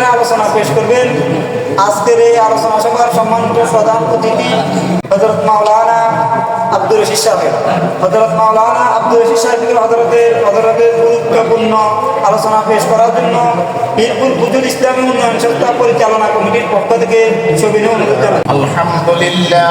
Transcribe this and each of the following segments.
মাধ্যমে আলোচনা পেশ করবেন। আজকের এই আলোচনা সভার সম্মানিত প্রধান অতিথি হজরত মাওলানা আব্দুল রশিদ সাহেব। হজরত মাওলানা আব্দুল রশিদ সাহেবকে হজরতের হজরতের গুরুত্বপূর্ণ আলোচনা পেশ করার জন্য বীরপুর বুজুল ইসলামী উন্নয়ন সংস্থা পরিচালনা কমিটির পক্ষ থেকে ছবি নিয়ে অনুরোধ জানান আলহামদুলিল্লাহ।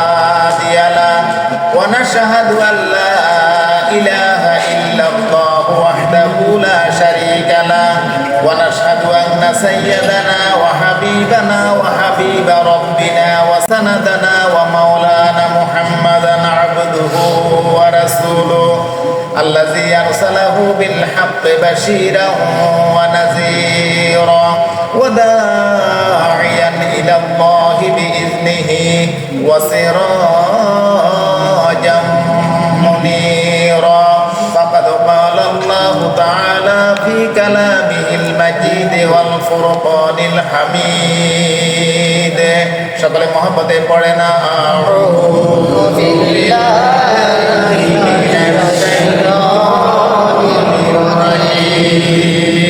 سيدنا وحبيبنا وحبيب ربنا وسندنا ومولانا محمدا عبده ورسوله الذي أرسله بالحق بشيرا ونذيرا وداعيا إلى الله بإذنه وسراجا تعالى في كلامه المجيد والفرقان الحميد شكرا محبة قرنا أعوذ بالله من الشيطان الرجيم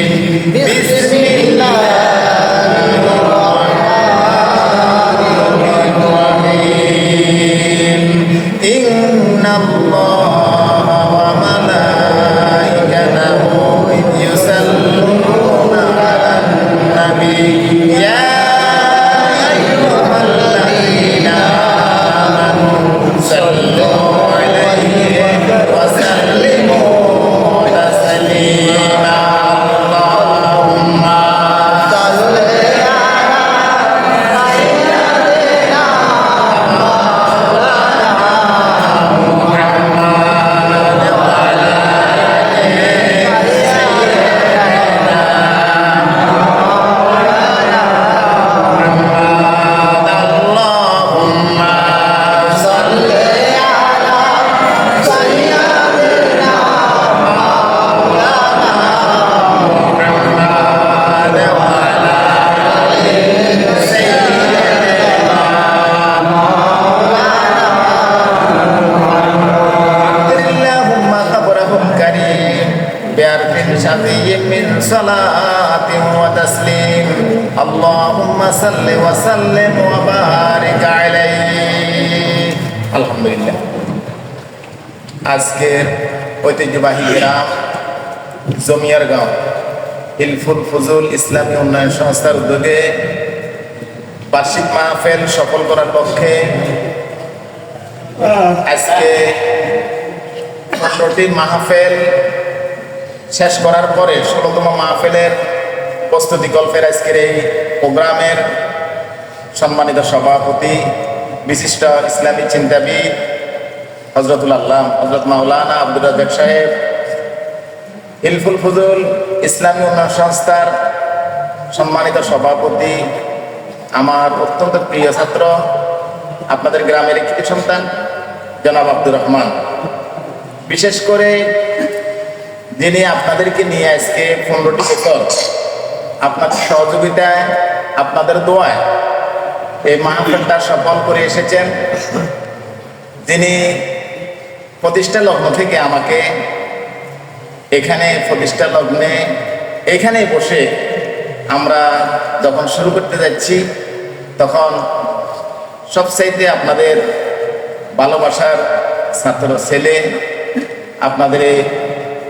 صلاة وتسليم اللهم صل وسلم وبارك عليه الحمد لله আজকের ঐতিহ্যবাহী গ্রাম জমিয়ার গাঁও হিলফুল ফুজুল ইসলামী উন্নয়ন সংস্থার উদ্যোগে বার্ষিক মাহফেল সফল করার পক্ষে আজকে পনেরোটি মাহফেল শেষ করার পরে ষোলোতম মাহফেলের প্রস্তুতি গল্পের আজকের এই প্রোগ্রামের সম্মানিত সভাপতি, বিশিষ্ট ইসলামী চিন্তাবিদ হজরতুল আল্লাহ হজরত মাওলানা আব্দুল রাজাক সাহেব, হিলফুল ফুজুল ইসলামী উন্নয়ন সংস্থার সম্মানিত সভাপতি, আমার অত্যন্ত প্রিয় ছাত্র, আপনাদের গ্রামের একটি সন্তান, জনাব আব্দুর রহমান। বিশেষ করে যিনি আপনাদেরকে নিয়ে আজকে পনেরোটি বছর। আপনাদের সহযোগিতায়, আপনাদের দোয়ায় এই মাহফিলটা সফল করে এসেছেন। যিনি প্রতিষ্ঠা লগ্ন থেকে আমাকে এখানে প্রতিষ্ঠা লগ্নে এখানে বসে আমরা যখন শুরু করতে যাচ্ছি, তখন সবচাইতে আপনাদের ভালোবাসার ছাত্র ছেলে, আপনাদের এই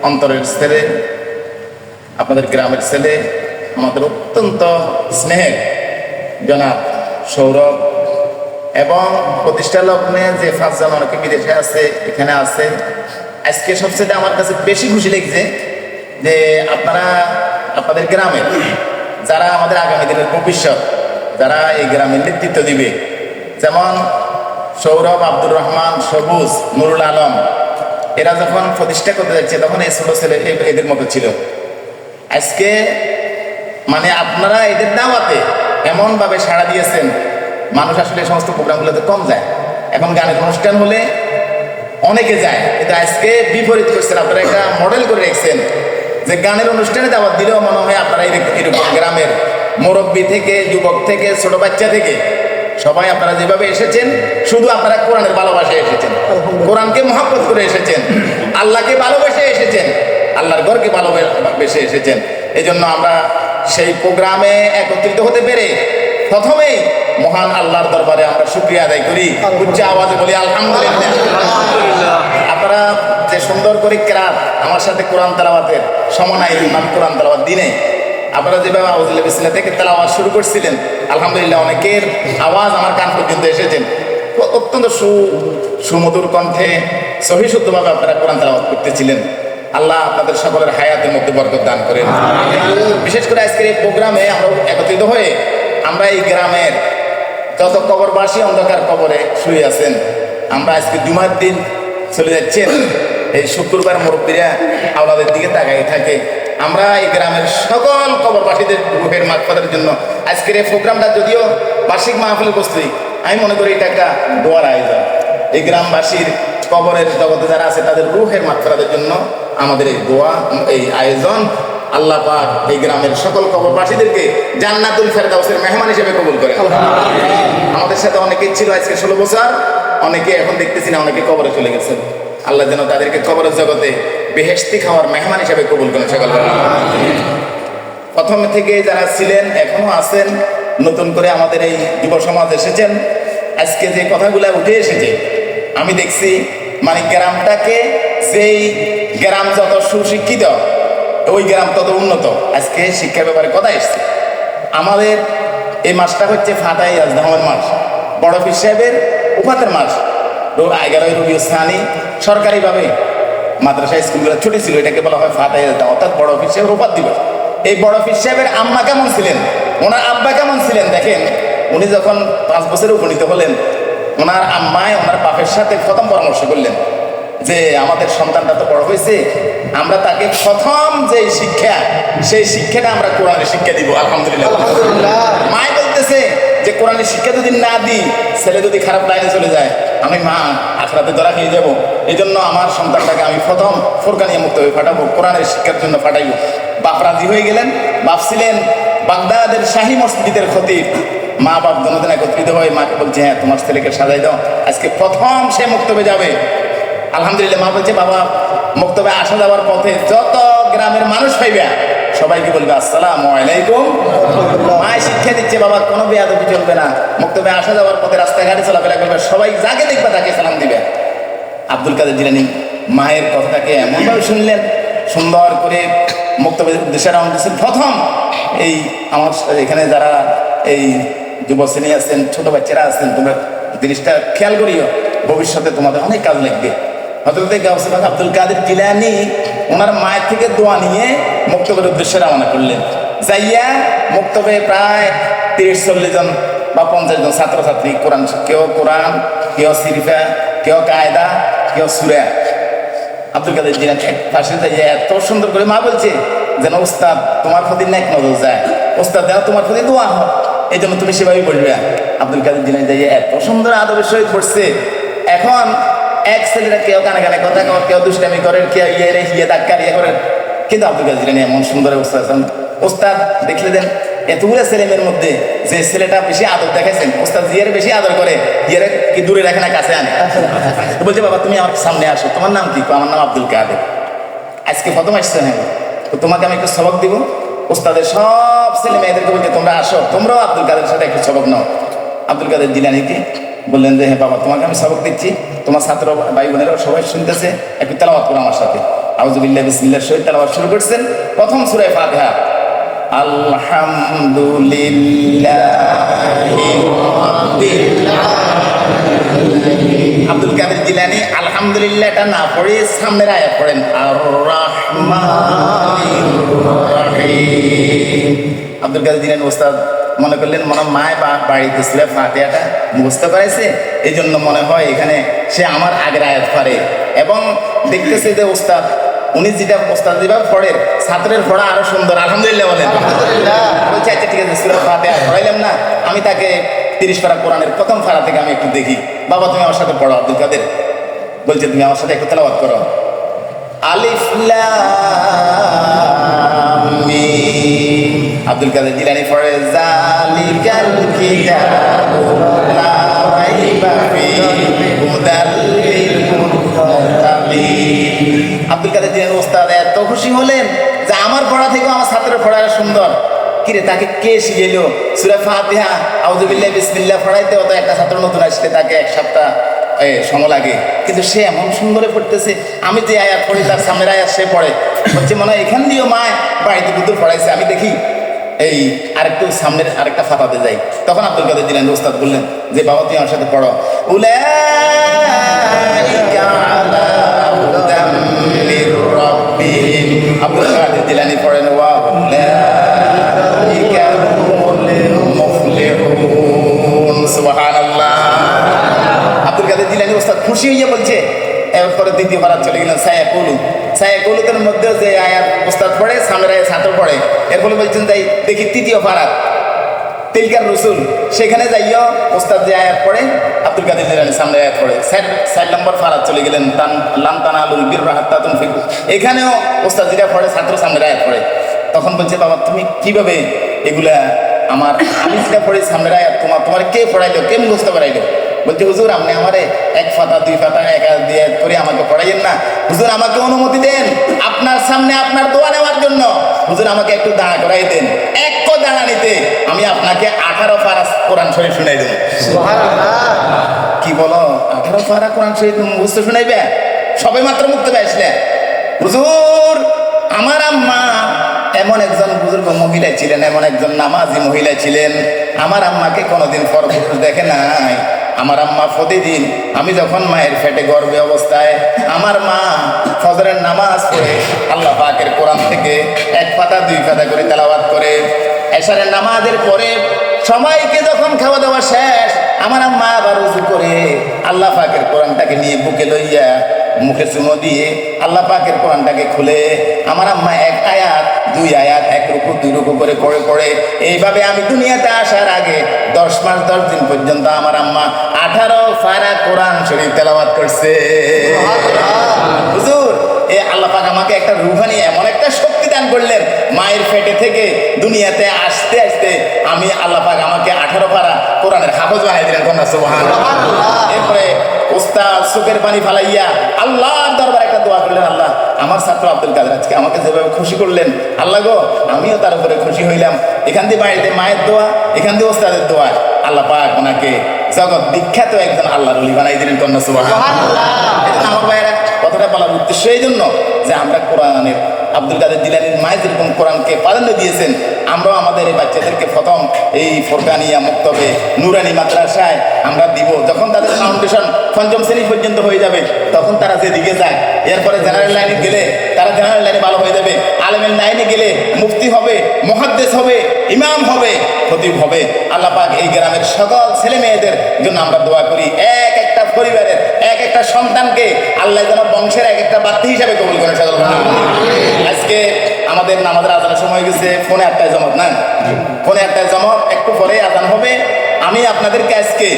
অন্তরের ছেলে, আপনাদের গ্রামের ছেলে, আমাদের অত্যন্ত স্নেহের জনাব সৌরভ এবং প্রতিষ্ঠা লগ্নে যে পাঁচজন অনেকে বিদেশে আছে, এখানে আছে। আজকে সবচেয়ে আমার কাছে বেশি খুশি লেগেছে যে আপনারা, আপনাদের গ্রামের যারা আমাদের আগামী দিনের ভবিষ্যৎ, যারা এই গ্রামের নেতৃত্ব দিবে, যেমন সৌরভ আব্দুর রহমান সবুজ, নুরুল আলম এরা যখন প্রতিষ্ঠা করতে যাচ্ছে, তখন এই ছোট ছেলে এদের মতো ছিল। আজকে মানে আপনারা এদের দাওয়াতে এমনভাবে সাড়া দিয়েছেন, মানুষ আসলে সমস্ত প্রোগ্রামগুলোতে কম যায়। এখন গানের অনুষ্ঠান হলে অনেকে যায়, কিন্তু আজকে বিপরীত করছেন। আপনারা একটা মডেল করে রেখেছেন যে গানের অনুষ্ঠানে দাওয়াত দিলেও মনে হয় আপনারা এরকম গ্রামের মুরব্বী থেকে, যুবক থেকে, ছোট বাচ্চা থেকে সবাই আপনারা যেভাবে এসেছেন শুধু আপনারা কোরআনের ভালোবাসে এসেছেন। কোরআনকে মহাব্বত করে এসেছেন। আল্লাহকে ভালোবেসে এসেছেন। আল্লাহর ঘরকে ভালোবেসে এসেছেন। এই জন্য আমরা সেই প্রোগ্রামে একত্রিত হতে পেরে প্রথমেই মহান আল্লাহর দরবারে আমরা শুক্রিয়া আদায় করি। উচ্চ আওয়াজে বলি আলহামদুলিল্লাহ। আপনারা যে সুন্দর করে কেরাত আমার সাথে কোরআন তালাওয়াতের সমানাই আমি কোরআন তালাওয়াত দিনে আপনারা যেভাবে আওয়াজুল্লাহ বিসমিল্লাহ থেকে তালাওয়াত শুরু করছিলেন আলহামদুলিল্লাহ অনেকের আওয়াজ আমার কান পর্যন্ত এসেছেন। অত্যন্ত সু সুমধুর কণ্ঠে সহিশুদ্ধভাবে আপনারা কোরআন তালাওয়াত করতেছিলেন। আল্লাহ আপনাদের সকলের হায়াতের মধ্যে বরকত দান করেন। বিশেষ করে আজকের এই প্রোগ্রামে আমরা একত্রিত হয়ে আমরা এই গ্রামের যত কবরবাসী অন্ধকার কবরে শুয়ে আছেন আমরা আজকে জুমার দিন চলে যাচ্ছেন। এই শুক্রবার মুরব্বীরা আওলাদের দিকে তাকাই থাকে। আমরা এই গ্রামের সকল কবরবাসীদের রুহের মাগফাতের জন্য। আজকের এই প্রোগ্রামটা যদিও বার্ষিক মাহফিলের প্রস্তুতি আমি মনে করি এটা একটা দোয়ার আয়োজন। এই গ্রামবাসীর কবরের জগতে যারা আছে তাদের রুহের মাত্রাদের জন্য আমাদের এই দোয়া এই আয়োজন আল্লাহ পাক এই গ্রামের সকল কবরবাসীদেরকে জান্নাতুল ফেরদাউসের মেহমান হিসেবে কবুল করে আমাদের সাথে অনেকে ছিল আজকে ষোলো বছর অনেকে এখন দেখতেছি না অনেকে কবরে চলে গেছেন। আল্লাহ যেন তাদেরকে কবরের জগতে বেহেস্তি খাওয়ার মেহমান হিসেবে কবুল করেন সকল। প্রথম থেকে যারা ছিলেন, এখনও আছেন, নতুন করে আমাদের এই যুব সমাজ এসেছেন। আজকে যে কথাগুলো উঠে এসেছে, আমি দেখছি মানে গ্রামটাকে সেই গ্রাম যত সুশিক্ষিত, ওই গ্রাম তত উন্নত। আজকে শিক্ষার ব্যাপারে কথা এসছে। আমাদের এই মাসটা হচ্ছে ফাটাই আজদামের মাস। বড় অফিস সাহেবের উপাতের মাস। এগারোই রবি স্থানী সরকারিভাবে মাদ্রাসা স্কুলগুলো ছুটি ছিল, এটাকে বলা হয় ফাটাই আজদাম অর্থাৎ বড় অফিস সাহেবের উপাত দিবস। এই বড় অফিস সাহেবের আম্মা কেমন ছিলেন? ওনার আব্বা কেমন ছিলেন? দেখেন উনি যখন পাঁচ বছরে উপনীত হলেন ওনার আম্মায় ওনার বাপের সাথে প্রথম পরামর্শ করলেন যে আমাদের সন্তানটা তো বড় হয়েছে আমরা তাকে প্রথম যে শিক্ষা সেই শিক্ষাটা আমরা কোরআনের শিক্ষা দিব আলহামদুলিল্লাহ। মায় বলতেছে যে কোরআনের শিক্ষা যদি না দিই ছেলে যদি খারাপ লাইনে চলে যায় আমি মা আখড়াতে ধরা খেয়ে যাব। এই জন্য আমার সন্তানটাকে আমি প্রথম ফোরকানিয়া মুক্ত হয়ে ফাটাবো কোরআনের শিক্ষার জন্য ফাটাইব। বাপ রাজি হয়ে গেলেন, বাপ ছিলেন বাগদাদের শাহী মসজিদের খতিব। মা বাপ দনোদিন একত্রিত হয়ে মাকে বলছে হ্যাঁ তোমার ছেলেকে সাজাই দাও। আজকে প্রথম সে মুক্তবে যাবে। আলহামদুলিল্লাহ মা বলছে, বাবা, মুক্তবে আসা যাওয়ার পথে যত গ্রামের মানুষ পাইবে সবাইকে বলবে, আসসালাম আলাইকুম। মায় শিক্ষা দিচ্ছে, বাবা, কোনো বেয়াদবি চলবে না। মুক্তবে আসা যাওয়ার পথে রাস্তাঘাটে চলাফেরা করবে। সবাই যাকে দেখবে তাকে সালাম দিবে। আব্দুল কাদের জিলানি মায়ের কথাটাকে এমনভাবে শুনলেন, সুন্দর করে মুক্তবের উদ্দেশ্যে রওনা দিয়েছেন প্রথম। এই আমার এখানে যারা এই যুব শ্রেণি আছেন, ছোট বাচ্চারা আছেন, তোমরা জিনিসটা খেয়াল করিও, ভবিষ্যতে তোমাদের অনেক কাজ লাগবে। হজরত গাউসবাগ আব্দুল কাদের জিলানি, ওনার মায়ের থেকে দোয়া নিয়ে মুক্তবের উদ্দেশ্যে রওনা করলেন। যাইয়া মুক্তবে প্রায় তিরিশ চল্লিশ জন বা পঞ্চাশ জন ছাত্রছাত্রী, কোরআন কেউ কোরআন, কেউ সিরিফা, কেউ কায়দা, কেউ সুরা। আব্দুল কাদের জিলান পাশে যাইয়া এত সুন্দর করে মা বলছে যেন ওস্তাদ তোমার প্রতি নেক নজর যায়। ওস্তাদ, যেন তোমার প্রতি দোয়া হয়। এই জন্য তুমি সেভাবেই বলবে। আব্দুল কাদের জিলান যাইয়া এত সুন্দর আদবের সহিত পড়ছে এখন এক ছেলেরা কেউ কানে কানে কথা কয়, কেউ দুষ্টামি করেন কেউ ইয়ে রে হিয়ে দাক্কার ইয়ে করেন কিন্তু আব্দুল কাদের জিলানি এমন সুন্দর ওস্তাদ ওস্তাদ দেখলে দেন। এতগুলো ছেলেমেয়ের মধ্যে যে ছেলেটা বেশি আদর দেখাইছেন, ওস্তাদ জিয়ার বেশি আদর করে, জিয়ারে কি দূরে রাখে না, কাছে আনে? বলছে, বাবা, তুমি আমার সামনে আসো। তোমার নাম কি? আমার নাম আব্দুল কাদের। আজকে প্রথম আসছে হ্যাঁ তো তোমাকে আমি একটু সবক দিব। ওস্তাদের সব ছেলে মেয়েদেরকে বলছে, তোমরা আসো, তোমরাও আব্দুল কাদের সাথে একটু সবক নাও। আব্দুল কাদের জিলানিকে বললেন যে হ্যাঁ বাবা, তোমাকে আমি সবক দিচ্ছি। তোমার ছাত্র ভাই বোনেরাও সবাই শুনতেছে। একটু তেলাওয়াত করো আমার সাথে। আউজুবিল্লাহ বিসমিল্লাহ শহীদ তেলাওয়াত শুরু করছেন। প্রথম সুরায় ফাতিহা। আলহামদুলিল্লাহ আব্দুল কাদের জিলানি আলহামদুলিল্লাহ এটা না পড়ে সামনের আয়াত পড়েন আর আব্দুল কাদের জিলানি ওস্তাদ মনে করলেন, মনে মায় বাড়িতে ছিল ফাতেহাটা মুখস্থ করাইছে এই জন্য মনে হয় এখানে সে আমার আগের আয়াত পারে। এবং দেখতেছে যে ওস্তাদ উনি যেটা ওস্তাদ যেভাবে পড়েন ছাত্রের পড়া আরও সুন্দর আলহামদুলিল্লাহ বলেন। বলছে আচ্ছা ঠিক আছে সুরা ফাতেহা পড়াইলাম না আমি তাকে তিরিশ পারা কোরআনের প্রথম ফারা থেকে আমি একটু দেখি। বাবা তুমি আমার সাথে পড়ো আব্দুল কাদের। বলছে তুমি আমার সাথে একটু তেলাওয়াত করো। আলিফ আব্দুল কাদের জিলানি পড়ে জালিকাল কিতাবু লা রাইবা জিলানি ওস্তাদ এত খুশি হলেন যে আমার পড়া থেকে আমার ছাত্রের পড়া সুন্দর। কিরে তাকে কে শিখেলো সুরা ফাতিহা আউযুবিল্লাহ বিসমিল্লাহ পড়াইতে অত একটা ছাত্র নতুন আসলে তাকে এক সপ্তাহ এ, সময় লাগে। কিন্তু সে এমন সুন্দরে পড়তেছে আমি যে আয়াত পড়ি তার সামনের আয়াত সে পড়ে। হচ্ছে মনে হয় এখান দিয়েও মা বাড়িতে বুদ্ধুর পড়াইছে আমি দেখি। এই আরেকটু সামনের আরেকটা ফাতাতে যাই। তখন আব্দুল কাদের দিলেন ওস্তাদ বললেন যে বাবা তুই আমার সাথে পড়ো। মির আব্দুল কাদের দিলানি পড়েন ওয়া উলাইকা আব্দুল কাদের জিলানি ওস্তাদ খুশি হইয়া বলছে এরপরে দ্বিতীয় পারাত চলে গেলেন সায়া কলু সায়া কলুতের মধ্যে যে আয়াত ওস্তাদ পড়ে সামনে ছাত্র পড়ে এরপরে বলছেন তাই দেখি তৃতীয় পারাত তিলকার রসুল, সেখানে যাইও ওস্তাদ যে আয়াত পড়ে, আব্দুল কাদের জিলানি সামনে আয়াত পড়ে, স্যার সাইড নম্বর ফারাত চলে গেলেন, তান লাম তানা আলুল বীর রাহাত্তাতুন ফিকু এখানেও ওস্তাদ যেটা পড়ে, ছাত্র সামনে আয়াত পড়ে। তখন বলছে, বাবা, তুমি কীভাবে এগুলা আমার আমি যেটা পড়ে সামনের আয়াত তোমার তোমার কে পড়াইলো? কে মুখস্থ করাইলো বলছে হুজুর আপনি আমারে এক ফাতা দুই ফাতা এক হাত দিয়ে করে আমাকে পড়াইয়েন না। হুজুর আমাকে অনুমতি দেন আপনার সামনে আপনার দোয়া নেওয়ার জন্য। হুজুর আমাকে একটু দাঁড়া করাই দেন। এক কো দাঁড়া নিতে আমি আপনাকে আঠারো পারা কোরআন শরীফ শুনাই দেবো। কি বলো? আঠারো পারা কোরআন শরীফ বুঝতে শুনাইবে? সবে মাত্র মুক্ত পেয়েছিলে হুজুর আমার আম্মা এমন একজন বুজুর্গ মহিলা ছিলেন এমন একজন নামাজি মহিলা ছিলেন। আমার আম্মাকে কোনোদিন পর দেখে নাই। আমার আম্মা প্রতিদিন, আমি যখন মায়ের ফেটে গর্বে অবস্থায়, আমার মা ফজরের নামাজ পড়ে, আল্লাহ পাকের কোরআন থেকে এক পাতা, দুই পাতা করে তেলাবাদ করে। এশারের নামাজের পরে সবাইকে যখন খাওয়া দাওয়া শেষ, আমার আম্মা আবার উজু করে, আল্লাহ পাকের কোরআনটাকে নিয়ে বুকে লইয়া মুখে চুমো দিয়ে আল্লাহ পাকের কোরআনটাকে খুলে। আমার আম্মা এক আয়াত, দুই আয়াত, এক রুকু, দুই রুকু করে পড়ে পড়ে। এইভাবে আমি দুনিয়াতে আসার আগে দশ মাস, দশ দিন পর্যন্ত আমার আম্মা আঠারো ফারা কোরআন শরীফ তেলাওয়াত করছে। হুজুর, এ আল্লাহ পাক আমাকে একটা রুহানি, এমন একটা শক্তি দান করলেন, মায়ের পেটে থেকে দুনিয়াতে আসতে আসতে আমি আল্লাহ পাক আমাকে আঠারো পারা কোরআনের হাফজ বানাই দিলেন কন্যা সুবহান এরপরে উস্তাদ, সুখের পানি ফালাইয়া আল্লাহর দরবার একটা দোয়া করলেন, আল্লাহ, আমার ছাত্র আব্দুল কাদের আজকে আমাকে যেভাবে খুশি করলেন, আল্লাহ গো, আমিও তার উপরে খুশি হইলাম। এখান দিয়ে বাড়িতে মায়ের দোয়া, এখান দিয়ে ওস্তাদের দোয়া। আল্লাহ পাক ওনাকে জগৎ বিখ্যাত একজন আল্লাহ রলি বানাই দিলেন কন্যা সুবাহ আমার ভাইয়েরা কথাটা বলার উদ্দেশ্য এই জন্য যে আমরা কোরআনের আব্দুল কাদের জিলানির মায়ের যেরকম কোরআনকে প্রাধান্য দিয়েছেন, আমরাও আমাদের এই বাচ্চাদেরকে প্রথম এই ফোরকানিয়া মুক্তবে, নুরানি মাদ্রাসায় আমরা দিব। যখন তাদের ফাউন্ডেশন পঞ্চম শ্রেণি পর্যন্ত হয়ে যাবে, তখন তারা যেদিকে যায়। এরপরে জেনারেল লাইনে গেলে তারা জেনারেল লাইনে ভালো হয়ে যাবে। আলেমের লাইনে গেলে মুফতি হবে মহাদ্দেশ হবে, ইমাম হবে, খতিব হবে। আল্লাহ পাক এই গ্রামের সকল ছেলে মেয়েদের জন্য আমরা দোয়া করি, এক একটা পরিবারের একটা সন্তানকে আল্লাহ যেন বংশের এক একটা বাত্তি হিসাবে কবুল করে, সকল আজকে আমাদের নামাজের আজানের সময় গেছে ফোনে আটটায় জমত না? ফোনে আটটায় জমত একটু পরে আজান হবে। আমি আপনাদেরকে আজকে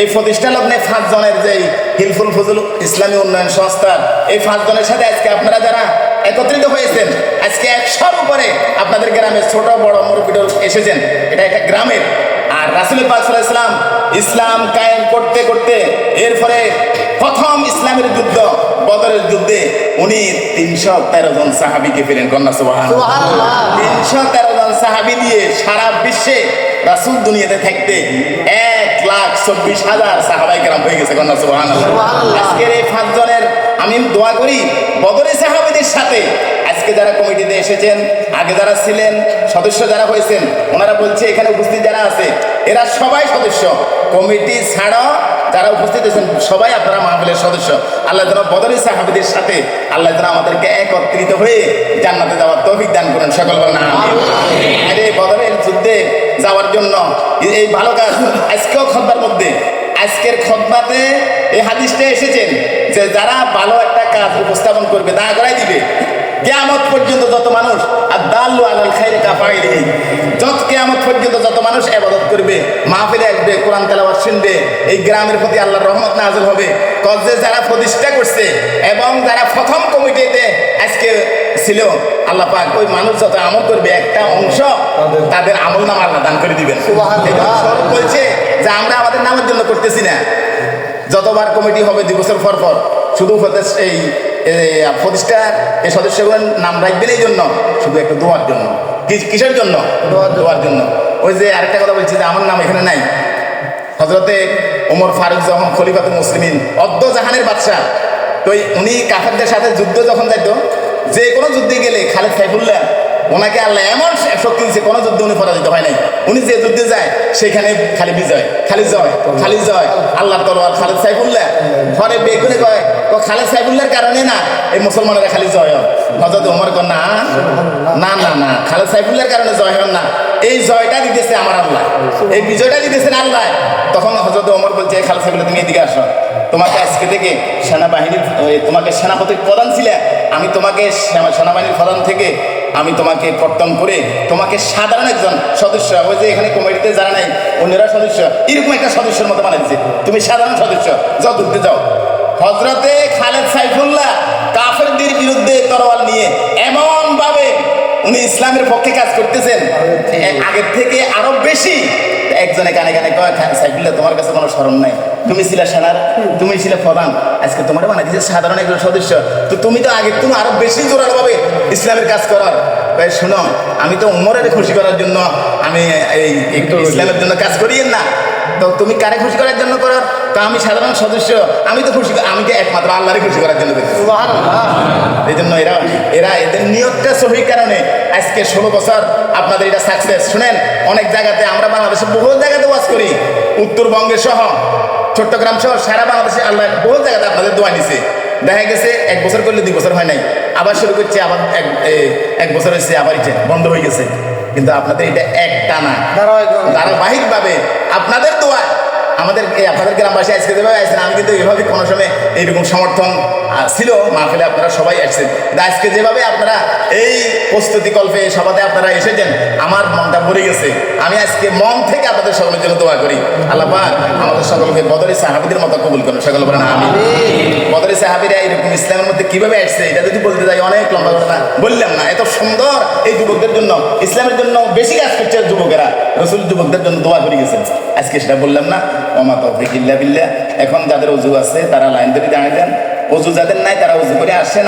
এই প্রতিষ্ঠা লগ্নে পাঁচ জনের যে হিলফুল ফজল ইসলামী উন্নয়ন সংস্থার এই পাঁচ জনের সাথে আজকে আপনারা যারা একত্রিত হয়েছেন, আজকে একশোর উপরে আপনাদের গ্রামের ছোট বড় মুরব্বীরা এসেছেন। এটা একটা গ্রামের আর রাসুল পাক ইসলাম ইসলাম কায়েম করতে করতে এরপরে প্রথম ইসলামের যুদ্ধ বদরের যুদ্ধে উনি তিনশো তেরো জন সাহাবিকে ফেলেন কন্যা সুবাহ তিনশো তেরো জন সাহাবি দিয়ে সারা বিশ্বে রাসুল দুনিয়াতে থাকতে এক লাখ চব্বিশ হাজার সাহাবাই কেরাম হয়ে গেছে কন্যা সুবাহ আজকের এই পাঁচজনের আমি দোয়া করি বদরের সাহাবিদের সাথে আজকে যারা কমিটিতে এসেছেন আগে যারা ছিলেন সদস্য যারা হয়েছেন ওনারা বলছে এখানে উপস্থিত যারা আছে এরা সবাই সদস্য। কমিটি ছাড়াও যারা উপস্থিত আছেন সবাই আপনারা মাহফিলের সদস্য। আল্লাহ যেন বদরি সাহাবিদের সাথে আল্লাহ যেন আমাদেরকে একত্রিত হয়ে জান্নাতে যাওয়ার তৌফিক দান করেন সকল আমিন। আর এই বদরের যুদ্ধে যাওয়ার জন্য এই ভালো কাজ আজকেও খদ্বার মধ্যে আজকের খতবাতে এই হাদিসটা এসেছেন যে যারা ভালো একটা কাজ উপস্থাপন করবে দাঁড়া করাই দিবে। কেয়ামত পর্যন্ত যত মানুষ আর আদাল্লু আলাল খাইরি কাফাইলিহি যত কেয়ামত পর্যন্ত যত মানুষ এবাদত করবে মাহফিলে আসবে কোরআন তেলাওয়াত শুনবে এই গ্রামের প্রতি আল্লাহর রহমত নাযিল হবে। কজে যারা প্রতিষ্ঠা করছে এবং যারা প্রথম কমিটিতে আজকে ছিল আল্লাহ পাক ওই মানুষ যত আমল করবে একটা অংশ তাদের আমল নাম আল্লাহ দান করে দিবেন। বলছে যে আমরা আমাদের নামের জন্য করতেছি না। যতবার কমিটি হবে দুই বছর পর পর শুধু এই প্রতিষ্ঠার এই সদস্যগণ নাম রাখবেন এই জন্য শুধু একটা দোয়ার জন্য। কিসের জন্য? দোয়ার জন্য। ওই যে আরেকটা কথা বলছি যে আমার নাম এখানে নাই। হজরতে ওমর ফারুক যখন খলিফাত মুসলিমিন অদ্দ জাহানের বাদশাহ তো উনি কাফেরদের সাথে যুদ্ধ যখন যাইত যে কোনো যুদ্ধে গেলে খালেদ সাইফুল্লাহ ওনাকে আল্লাহ এমন শক্তি দিচ্ছে কোনো যুদ্ধে উনি পরাজিত হয় নাই। উনি যে যুদ্ধে যায়, সেখানে খালি বিজয়, খালি জয় খালি জয়। আল্লাহ তলোয়ার খালেদ সাইফুল্লাহ। ঘরে বেগুনে কয়, ও খালেদ সাইফুল্লাহর কারণে না, এই মুসলমানেরা খালি জয় হজরত ওমর কর না না না না, খালেদ সাইফুল্লাহর কারণে জয় হন না। এই জয়টা দিতেছে আমার আল্লাহ। এই বিজয়টা দিতেছেন আল্লাহ। তখন হজরত ওমর বলছে, "এই খালেদ সাইফুল্লাহ, তুমি এদিকে আসো। তোমাকে আজকে থেকে সেনাবাহিনীর তোমাকে সেনাপতির প্রধান ছিলে। আমি তোমাকে সেনা- সেনাবাহিনীর প্রধান থেকে আমি তোমাকে কর্তন করে তোমাকে সাধারণ একজন সদস্য ওই যে এখানে কমিটিতে যারা নাই অন্যরা সদস্য এরকম একটা সদস্যের মতো বানাইছে তুমি সাধারণ সদস্য যাও ঘুরতে যাও। হজরতে খালেদ সাইফুল্লাহ কাফেরদের বিরুদ্ধে তরোয়াল নিয়ে এমন ভাবে উনি ইসলামের পক্ষে কাজ করতেছেন। আগের থেকে। আরও বেশি। একজনে কানে কানে কয় "খা- সাইফুল্লাহ তোমার কাছে কোনো স্মরণ নাই। তুমি ছিলে সেনার তুমি ছিলে প্রধান। আজকে তোমার মানে দিয়েছে সাধারণ একজন সদস্য। তো তুমি তো আগে তুমি আরও বেশি জোরালো ভাবে ইসলামের কাজ করার। ভাই শোনো আমি তো উমরের খুশি করার জন্য আমি এই একটু ইসলামের জন্য কাজ করিয়েন না। তো তুমি কারে খুশি করার জন্য করো? তো আমি সাধারণ সদস্য আমি তো খুশি আমি তো একমাত্র আল্লাহরে খুশি করার জন্য করছি। এই জন্য এরা এরা এদের নিয়তটা সহি কারণে আজকে ষোলো বছর আপনাদের এটা সাকসেস শুনেন অনেক জায়গাতে আমরা বাংলাদেশে বহু জায়গাতে ওয়াজ করি। উত্তরবঙ্গে সহ চট্টগ্রাম সহ সারা বাংলাদেশে আল্লাহ বহু জায়গাতে আপনাদের দোয়া নিছে দেখা গেছে এক বছর করলে দুই বছর হয় নাই। আবার শুরু করছে আবার এক এক বছর হয়েছে আবার ইচ্ছে বন্ধ হয়ে গেছে। কিন্তু আপনাদের এটা এক টানা। ধারাবাহিকভাবে। আপনাদের দোয়া। আমাদের আপনাদের গ্রামবাসী আজকে যেভাবে আসছেন আমি কিন্তু এভাবে কোনো সময় এইরকম সমর্থন ছিল, মাহফিলে আপনারা সবাই আসছেন। কিন্তু আজকে যেভাবে আপনারা এই প্রস্তুতি কল্পে সভাতে আপনারা এসেছেন, আমার মনটা ভরে গেছে। আমি আজকে মন থেকে আপনাদের সকলের জন্য দোয়া করি। আল্লাহ আমাদের সকলকে বদরি সাহাবিদের মতো কবুল করেন, সকল বলেন আমি বদরি সাহাবিরা এরকম ইসলামের মধ্যে কীভাবে আসছে, এটা যদি বলতে যাই, অনেক লম্বা ঘটনা বললাম না, এত সুন্দর এই যুবকদের জন্য, ইসলামের জন্য বেশি কাজ করছে যুবকেরা। রসুল যুবকদের জন্য দোয়া করে গেছেন। আজকে সেটা বললাম না ওমা তৌফিক ইল্লা এখন যাদের অজু আছে, তারা লাইন ধরে দাঁড়িয়ে যান। অজু যাদের নাই তারা উজু করে আসেন